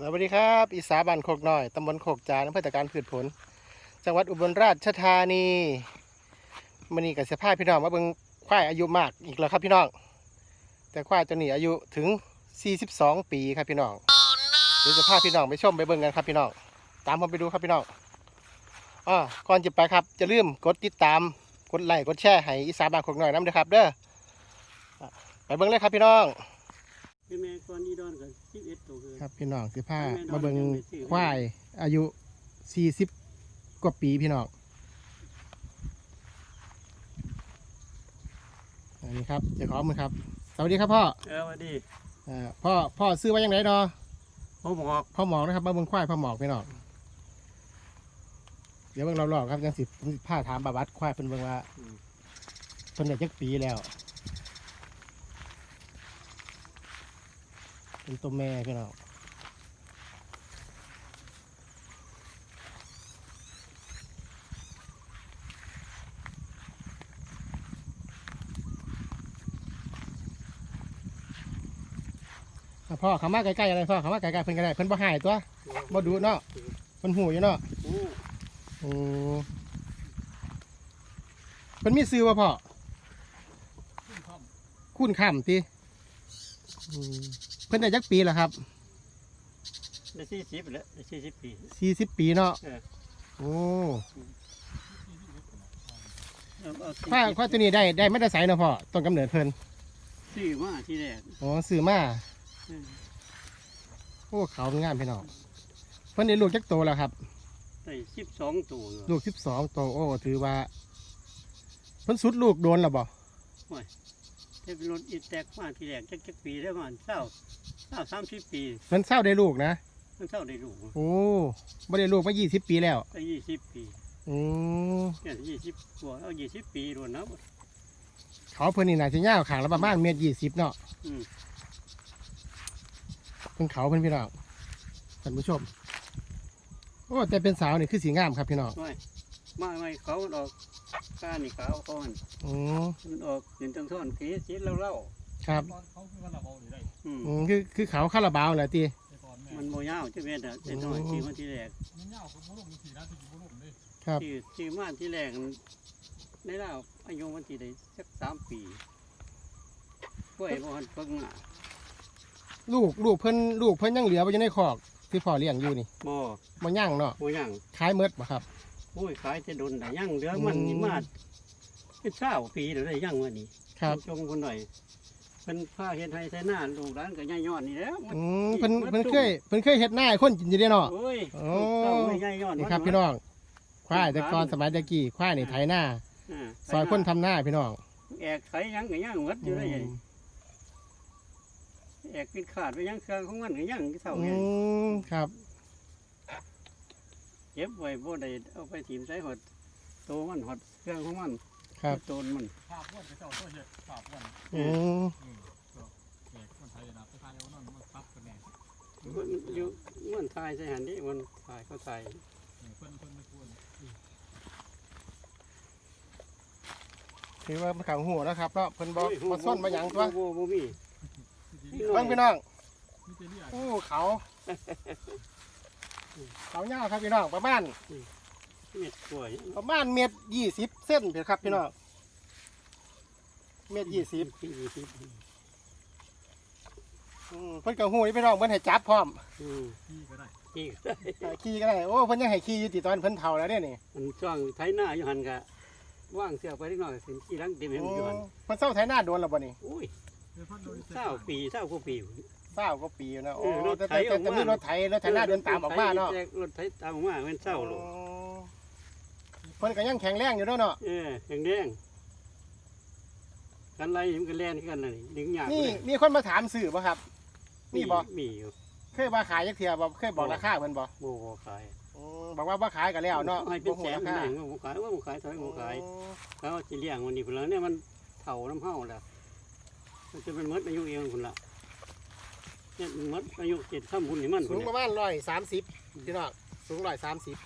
สวัสดีครับ อีสาบันโคกน้อยตำบลโคกจานอำเภอตะการพืชผล จังหวัดอุบลราชธานีมันนี่กับสภาพพี่น้องมาเบิ่งควายอายุมากอีกแล้วครับพี่น้อง แต่ควายตัวนี้อายุถึง 42 ปีครับพี่น้องเดี๋ยวจะพาพี่น้องไปชมไปเบิ่งกันครับพี่น้องตามผมไปดูครับพี่น้องอ่าก่อนจะไปครับจะลืมกดติดตามกดไลค์กดแชร์ให้อีสาบันโคกน้อยน้ำเด้อครับ เด้อไปเบิ่งเลยครับพี่น้องคือแม่ก่อนอีดอนก็ สิบเอ็ดตัวคือ ครับพี่น้องสิผ้าแม่นอนมาเบิงยังไม่ซื้อควาย อายุสี่สิบกว่าปีพี่น้องอันนี้ครับเจ้าของมือครับ สวัสดีครับพ่อเออสวัสดีอ่าพ่อพ่อซื้อไว้ยังไงเนาะผมบอกพ่อหมอกนะครับมาเบิงควายพ่อหมอกพี่น้องเดี๋ยวเบิ่งรอบๆครับจังสิผมสิผ้าถามบาบัดควายเป็นเบิ่งว่าเพิ่นอยากจักปีแล้ว เป็นตัวแม่พี่น้องอะพ่อเขามาใกล้ๆอะไรพ่อเขามาใกล้ๆเพิ่นก็ได้เพิ่นบ่หายตัวบ่ดูเนาะเพิ่นหูอยู่เนาะโอ้โอ้เพิ่นมีซื้อบ่พ่อคุณค่ำติอืม เพิ่นได้จักปีแล้วครับได้สี่สิบแล้วได้สี่สิบปีสี่สิบปีเนาะเออโอ้เอาเอาควายควายตัวนี้ได้ได้ไม่ได้ใสเนาะพ่อต้นกำเนิดเพิ่นซื้อมาที่แรกอ๋อซื้อมาเออโอ้เขางามพี่น้องเพิ่นได้ลูกจักโตแล้วครับ ได้สิบสองตัวอยู่ลูกสิบสองโตโอ้ถือว่าเพิ่นสุดลูกโดนแล้วบ่ ได้เป็นรถอีแตกมาทีแรกจักจักปีได้มาเศร้าเศร้าสามสิบปีเพิ่นเศร้าได้ลูกนะมันเศร้าได้ลูกโอ้บ่ได้ลูกมายี่สิบปีแล้วได้ยี่สิบปีโอืมเนี่ยยี่สิบกว่าเอายี่สิบปีรวนนะเขาเพิ่นนี่น่าจะยาวขางละประมาณเมตรยี่สิบเนาะอืมเพิ่นเขาเพิ่นพี่น้องท่านผู้ชม โอ้แต่เป็นสาวนี่คือสีงามครับพี่น้องไม่ไม่เขามันออก ก้านี่ขาวเขามันอืมมันออกเห็นจังท่อนสีสีเล่าเล่าครับเขาคือว่าเราเอาได้ๆอืมอืมคือคือเขาคาราบาวแหละตีแต่ก่อนแม่มันโมยาวจะเป็นอะแต่น้อยที่มาที่แรกมันเงคือบุรุษมันสีน้ำสีบุรุษเลยครับที่ที่มาที่แรกในเราวอายุมันที่ได้สักสามปีกล้วยบ่ฮันเพิ่งอะลูกลูกเพิ่นลูกเพิ่นยังเหลือไว้อยู่ในคอกที่พ่อเลี้ยงอยู่นี่บ่บ่ย่างเนาะบ่ยังขายเมดบ่ครับ โอ้ยขายจะโดนได้ยังเหลือมันอืมนี่มาเป็นเศร้าปีแล้วได้ยังวันนี้ครับจงคนหน่อยเป็นผ้าเฮ็ดไทยใส่หน้าลูกร้านก็ย่ายย้อนนี่แหล้วอืมเพิ่นเพิ่นเคยเพิ่นเคยเฮ็ดหน้าให้คนกินอยู่เด้เนาะโอ้ยโอ้เจ้าไม่ย่ายย้อนนี่ครับพี่น้องควายแต่ก่อนสมัยตะกี้ควายนี่ไถหน้าาซอยคนทำหน้าพี่น้องแอกไถยังก็ยังหมดอยู่ได้อืยังมแอกปิดขาดไปยังเครื่องของมันก็ยังเท่าอืไงมครับเก็บไว้บ่ได้เอาไปถิ่มใส่หดโตมันหดเครื่องของมันครับ โตนมันภาพวันเจ้าตัวเห็ดภาพวันอืมอืมก็เด็กคนไทยนะไปทายเอานั่นมันซับกันแน่มันอยู่มันทายใส่หันนี่มันทายเขาทายเพิ่นเพิ่นไม่ควรถือว่ามันขังหัวแล้วครับเนาะเพิ่นบ่บ่ซ่อนบ่หยังตัวบ่บ่มี เบิ่งพี่น้องนี่จะเรียกโอ้เขา เขายาวครับพี่น้องประมาณเม็ดกล้วยประมาณเมตรยี่สิบเส้นเพียครับพี่น้องเมตรยี่สิบยี่สิบอืมเพิ่นกับหูนี่พี่น้องเพิ่นให้จับพร้อมอืมที่ก็ได้อีกให้ขี่ก็ได้โอ้เพิ่นยังให้ขี่อยู่ติตอนเพิ่นเฒ่าแล้วเนี่ยนี่มันจ้องไถหน้าอยู่หันกะว่างเสียไปเล็กน้อยสิขี้หลังเต็มให้โอ้มันอยู่หันเพิ่นเศร้าไถหน้าโดนแล้วบ่นี่โอ้ยเดี๋ยวเพิ่นโดนเศร้าปีเศร้ากว่าปีเศร้าก็ปีอยู่นะโอ้เออรถแต่ไถแต่ออกแต่มามีรถไถรถไถหน้าเดินตามออกมาเนาะรถไถตามออกมาเป็นเศร้าโลโอ้เพิ่นก็ยังแข็งแรงอยู่เนาะเนาะเออแดงแดงกันไรมันก็แล่นกันน่ะนี่ดึงยากนี่เลยมีคนมาถามสื่อบ่ครับ มีบ่มีอยู่เคยมาขายจักเทื่อบ่เคยบอกราคาเพิ่นบ่โบโบขายอืมบอกว่าบ่ขายก็แล้วเนาะให้เป็นบ่แสฮู้นราได้คาว่าโบขายว่าโบขายเท่าไหร่โบขายโอ้แล้วจะเลี้ยงวันนี้พุ่นละเนี่ยมันเถ่าน้ำเห่าแล้วมันจะเป็นมดอายุเองพุ่นละ เนี่ยมดอายุเจ็ดข้ามพุ่นนี่มันสูพุ่นงปเนี่ยระมาณร้อยสามสิบพี่น้องสูงร้อยสามสิบ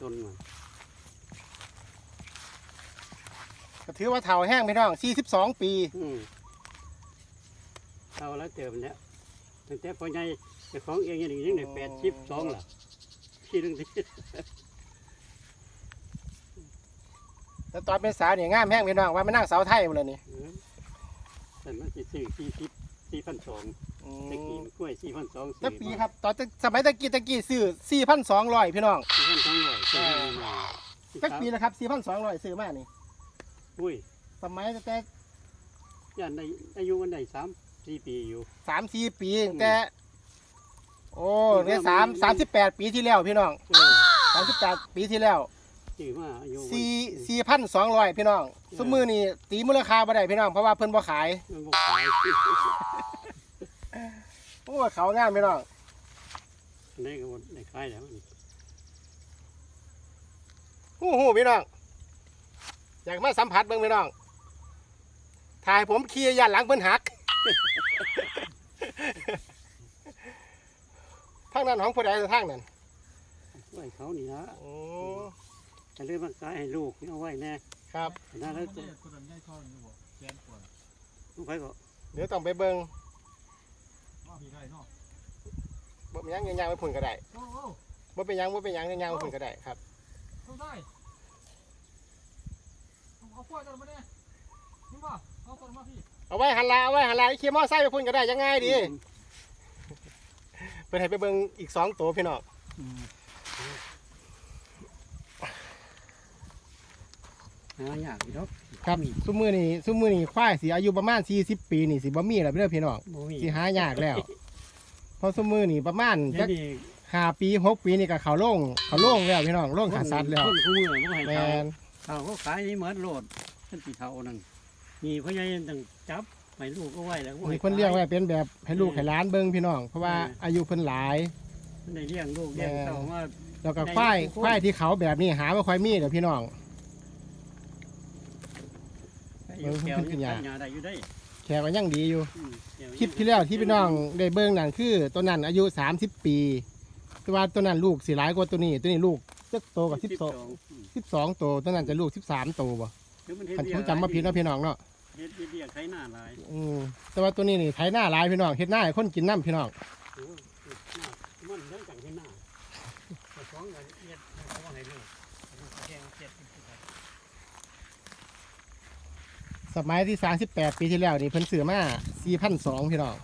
ต้นมันก็ถือว่าเฒ่าแห้งพี่น้องสี่สิบสองปีอืมเท่าแล้วเติมเนี่ยตั้งแต่พ่อใหญ่เจ้าของเองอย่างนี้ยังได้แปดสิบสองล่ะที่นึงที่แล้วตอนเป็นสาวเนี่ยงามแห้งพี่น้องว่ามานั่งเสาไทยหมดเลยนี่เออแต่มันจะซื้อสี่สิบสี่พันสองอื ตะกี้มกล้วยสี่พันสองแล้วปีครับตอนตะสมัยตะกี้ตะกี้ซื้อสี่พันสองร้อยพี่น้องสี่พันสองร้อยสี่พันสองร้อยสักปีแล้วครับสี่พันสองร้อยซื้อมานี่อุ้ยสมัยแต่ยันได้อายุมันได้สามสี่ปีอยู่สามสี่ปีตั้งแต่โอ้เนี่ยสามสามสิบแปดปีที่แล้วพี่น้องเออสามสิบแปดปีที่แล้วซื้อมาอายุมันสี่สี่พันสองร้อยพี่น้องสมมือนี่ตีมูลค่าบ่ได้พี่น้องเพราะว่าเพิ่นบ่ขายมันบ อกขายโอ้เขางามพี่น้องได้ก็บ่ได้ขายแล้วนี่ฮู้ฮู้พี่น้องอยากมาสัมผัสเบิ่งพี่น้องถ่ายผมขี่ยันหลังเพิ่นหักทางนั้นของผู้ใดทางนั้นไว้เขานี่นะโอ้จะเริ่มมาขายให้ลูกเอาไว้แน่ครับนั่นแล้แล้ววจะจะคนนั้นได้เข้าอยู่บ่แกนปวดลูกไปก็เดี๋ยวต้องไปเบิ่งว่า พี่ได้เนาะบ่เป็นหยังยังยังไปพุ่นก็ได้โอ้โหบ่เป็นหยังบ่เป็นหยังยังยังไปพุ่นก็ได้ครับต้องได้เอาขวดกันมาเนี่ยนี่ป่ะเอาขวดมาพี่เอาไว้หันหลาเอาไว้หันหลาขี่มอไซค์ไปพุ่นก็ได้ยังไงดีเพิ่นให้ไปเบิ่งอีกสองตัวพี่น้อง หายากอยู่เนาะครับซุมื้อนี้ซุมื้อนี้ควายสิอายุประมาณ40ปีนี่สิบ่มีแล้วเด้อพี่น้องบ่มีสิหายากแล้วเพราะซุมื้อนี้ประมาณเดี๋จัยวกนี้ห้าปีหกปีนี่ก็เขาโล่งเขาโล่งแล้วพี่น้องโล่งขาสัตว์แล้วคนคู่มือบ่ให้แมเขานเขาก็ขายนี่เหมือนโลดท่านปีเท่านั่นนี่พ่อใหญ่ต้องจับให้ลูกก็ไว้แล้วบ่มีให้คนเลี้ยงไว้ขายเป็นแบบให้ลูกให้หลานเบิ่งพี่น้อง เพราะว่าเออออายุเพิ่นหลายมันได้เลี้ยงลูกเลี้ยงเต้ามาแล้วก็ได้ควายทุกคนควายที่เขาแบบนี้หาบ่ค่อยมีเด้อพี่น้อง อยู่แก้วเพิ่นกินยายาได้อยู่ได้แขกก็ยังดีอยู่ อืมแก้วคลิปที่แล้วที่พี่น้องได้เบิ่งนั่นคือตัวนั้นอายุ 30 ปี แต่ว่าตัวนั้นลูกสิหลายกว่าตัวนี้ ตัวนี้ลูกจักโตกับ12อืม12โตตัวนั้นจะลูก13โตบ่เดี๋ยวมันเฮ็ดคันเวีผยมกจำมาผิดเนาะพี่น้องเนาะเฮ็ดเฮ็ดเรียกใช้หน้าหลายอืมแต่ว่าตัวนี้นี่ไถหน้าหลายพี่น้องเฮ็ดหน้าให้คนกินน้ำพี่น้องโอ้ยหน้ามันเรื่องจังที่หน้าแต่ของเงินเฮ็ดให้เขาว่าให้ลูกลูกแกงเจ็ดเป็นผู้ใด สมัยที่38ปีที่แล้วนี่เพิ่นซื้อมา4,200พี่น้อง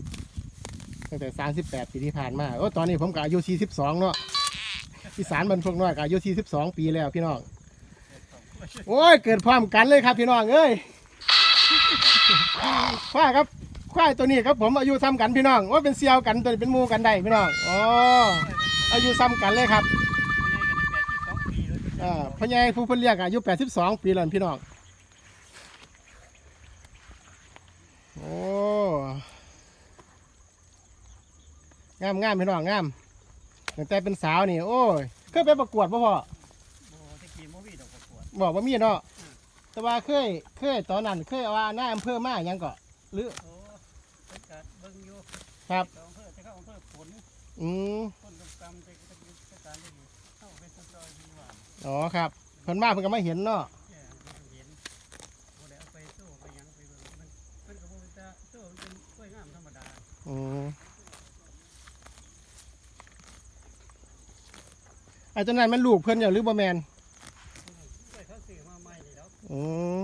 4,200ตั้งแต่38ปีที่ผ่านมาโอ้ตอนนี้ผมก็อายุ42เนาะอีสานบรรพวกน้อยก็อายุ42ปีแล้วพี่น้องโอ้ยเกิดพร้อมกันเลยครับพี่น้องเอ้ยควายครับควายตัวนี้ครับผมอายุซ้ำกันพี่น้องว่าเป็นเซียวกันตัวนี้เป็นหมูกันได้พี่น้องอ๋ออายุซ้ำกันเลยครับผู้ใหญ่ก็ได้แปดสิบสองปีแล้วอ่าพ่อใหญ่ผู้เพิ่นเรียกอายุ82 ปีแล้วพี่น้อง โอ้งามงามพี่น้องงามตั้งแต่เป็นสาวนี่ โอ้ยเคยไปประกวดป่ะพ่อโอ้ตะกี้โมวี่ดอกประกวดบอกว่ามีเนาะแต่ว่าเคยเคยตอนนั้นเคยว่าหน้าอำเภอมาหยังก็หรือโอ้เป็นการเบิ่งอยู่ครับอำเภอจะเข้าอำเภอผลอืมคนกำกำจะจะจะการจะอยู่เข้าเป็นต้นดอยดีกว่าอ๋อครับเพิ่นมาเพิ่นก็ไม่เห็นเนาะ ไอ้ตัวนั้นมันลูกเพิ่อนอย่าหรือบ่แมนอืม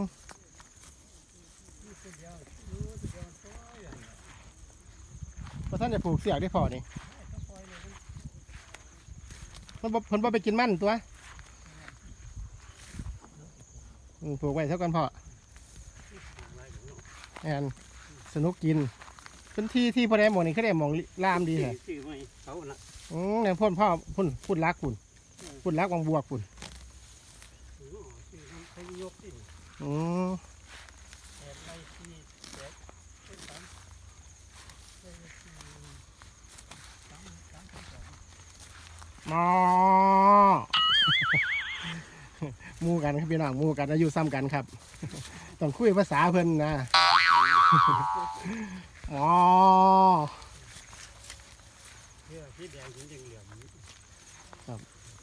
นี่สุดยอดรู้สุดยอดตัวอย่างเงี้ยเพระท่านจะปลูกเสียกได้พอนี่อยเลยมันเพิ่นบ่เพิ่นบ่ไปกินมันตัวปลูกไว้เท่ากันพอแอนสนุกกิน เป็นที่ที่พอได้หมองนี่เขาได้หมองลามดีแฮะซื้อมาให้เขาละอืมเนี่ยพ่นพ่อพ่นพูดรักปุ่นพูดรักวังบวกปุ่นซื้อมาให้ยกสิอืมแปดใบสี่แปดเป็นสามเป็นสี่สามสามสองมอหมู่กันครับพี่น้องหมู่กันอายุซ้ำกันครับ ต้องคุยภาษาเพิ่นนะ อ๋อเพื่อที่แดงถึงเหลือง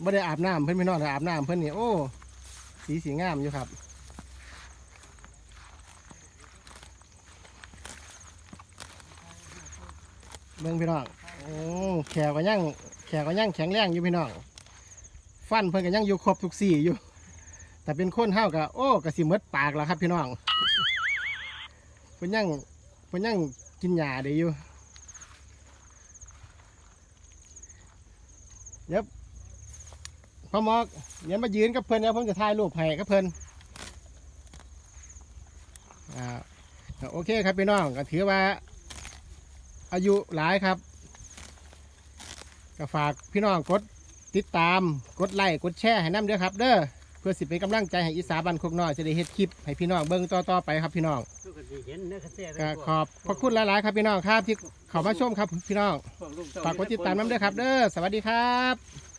ไม่ได้อาบน้ำเพิ่อนพี่น้องแต่อาบน้ำเพิ่อนนี่โอ้สีสีงามอยู่ครับเบิ่งพี่น้องโอ้แขวก็ยังแขวก็ยังแข็งแรงอยู่พี่น้องฟันเพิ่นก็ยังอยู่ครบทุกสี่อยู่ แต่เป็นคนเฮาก็โอ้ก็สิมดปากแล้วครับพี่น้องเพิ่นยังเพิ่นยัง กินหญ้าได้อยู่เดี๋ยวพ่อมอกเดี๋ยวมายืนกับเพิ่อนแล้วเพิ่นจะถ่ายรูปให้กับเพิ่นอ่าโอเคครับพี่น้องก็ถือว่า อายุหลายครับก็ฝากพี่น้องกดติดตามกดไลค์กดแชร์ให้น้ำเด้อครับเด้อเพื่อสิเป็นกำลังใจให้อีสาบันคุกน้อยจะได้เฮ็ดคลิปให้พี่น้องเบิ่งต่อๆไปครับพี่น้อง กคนสิเห็นเนื้อแท้ก็ขอบพระคุณหลาย ๆ ครับพี่น้องครับที่เข้ามาชมครับพี่น้องฝากกดติดตามน้ำเด้อครับ เด้อสวัสดีครับ